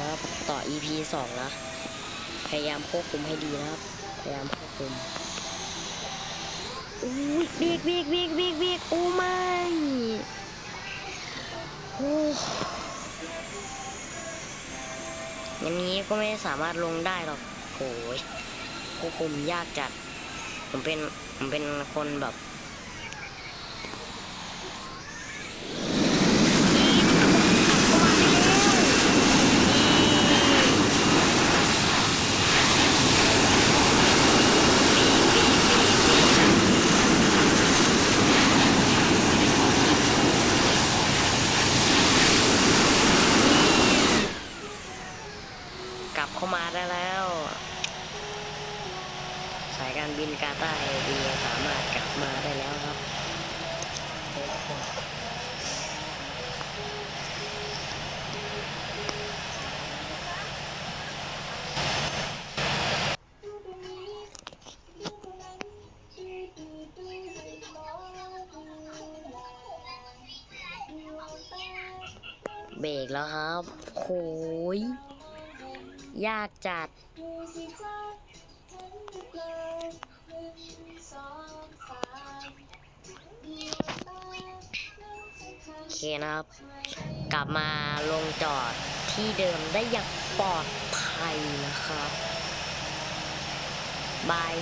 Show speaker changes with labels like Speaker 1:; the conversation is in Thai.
Speaker 1: นะครับต่อ EP สองนะ พยายามควบคุมให้ดีนะครับ พยายามควบคุมอุ้ยบีกบีกบีกบีกบีกโอ้ไม่โอ้อย่างนี้ก็ไม่สามารถลงได้หรอกโอ้ยควบคุมยากจัด ผมเป็น ผมเป็นคนแบบ กลับเข้ามาได้แล้ว สายการบินกาตาร์แอเบียสามารถกลับมาได้แล้วครับเบรกแล้วครับโหย ยากจัด โอเคนะครับ กลับมาลงจอดที่เดิมได้อย่างปลอดภัยนะครับบาย